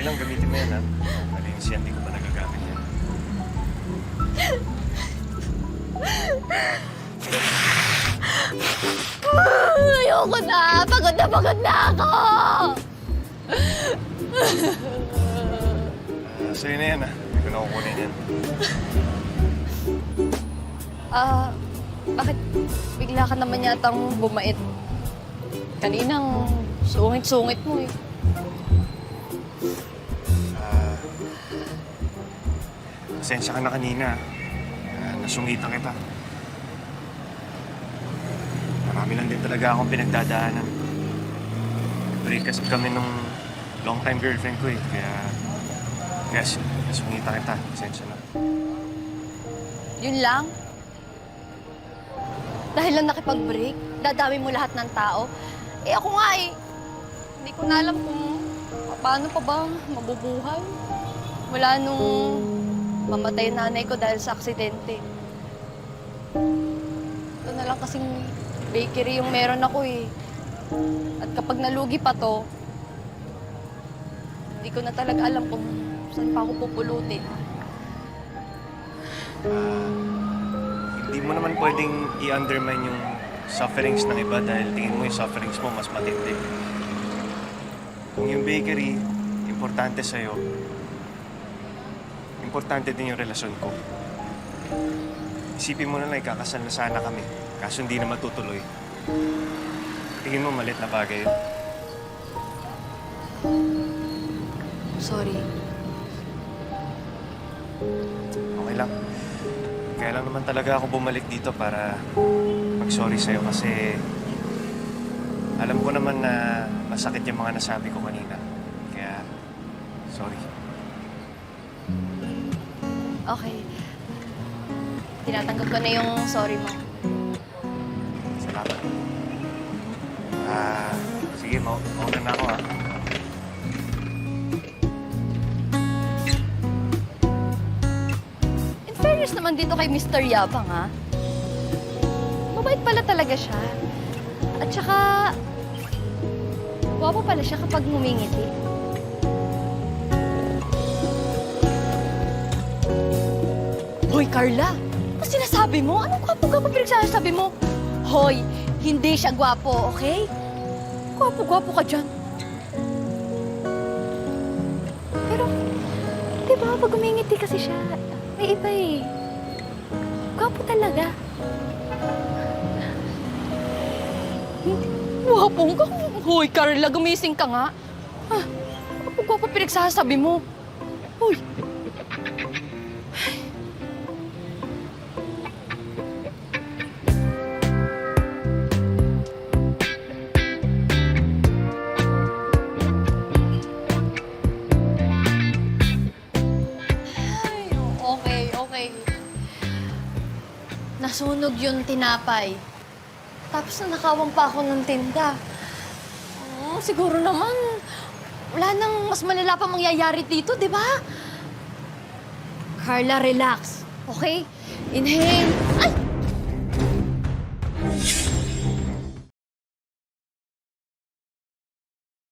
mo yan, ha? Malinis yan, di ko pa nagagamit yan. Ayoko na! Pagod na pagod na ako! Ah, sa'yo na yan, ha? Hindi ko na kukunin yan. Ah, bakit bigla ka naman yatang bumait? Kaninang sungit-sungit mo eh. Ah, pasensya ka na kanina. Ah, nasungitan kita. Marami lang din talaga akong pinagdadaanan. Break kasi kami nung long-time girlfriend ko eh. Kaya, kaya nasungitan kita. Pasensya na. Yun lang? Dahil lang nakipag-break, dadami mo lahat ng tao. Eh ako nga eh, hindi ko na alam kung paano pa ba mabubuhay. Wala nung mamatay yung nanay ko dahil sa aksidente. Ito na lang kasing bakery yung meron ako eh. At kapag nalugi pa to, hindi ko na talaga alam kung saan pa ako pupulutin. Hindi mo naman pwedeng i-undermine yung sufferings ng iba dahil tingin mo yung sufferings mo mas matindi. Kung yung bakery, importante sa'yo, importante din yung relasyon ko. Isipin mo na lang, ikakasal na sana kami. Kaso hindi na matutuloy. Tingin mo malit na bagay yun. Sorry. Okay lang. Kaya lang naman talaga ako bumalik dito para mag-sorry sa'yo kasi alam ko naman na masakit yung mga nasabi ko kanina. Kaya, sorry. Okay. Tinatanggap ko na yung sorry mo. Salamat. Ah, sige, mau mauna na ako ha. In fairness naman dito kay Mr. Yabang, ha? Mabait pala talaga siya. At saka, guwapo pala siya kapag ngumingiti. Hoy, Carla! Ano sinasabi mo? Anong gwapo-gwapo pinagsasabi mo? Hoy, hindi siya gwapo, okay? Gwapo-gwapo ka dyan. Pero, di ba, pag umingiti kasi siya, may iba eh. Gwapo talaga. Gwapong ka? Hoy, Carla, gumising ka nga. Ah, gwapo-gwapo pinagsasabi mo. Hoy. Ay, okay, okay. Nasunog yung tinapay. Tapos nanakawan pa ako ng tinda. Hmm, siguro naman, wala nang mas malala pa mangyayari dito, di ba? Carla, relax. Okay? Inhale. Ay!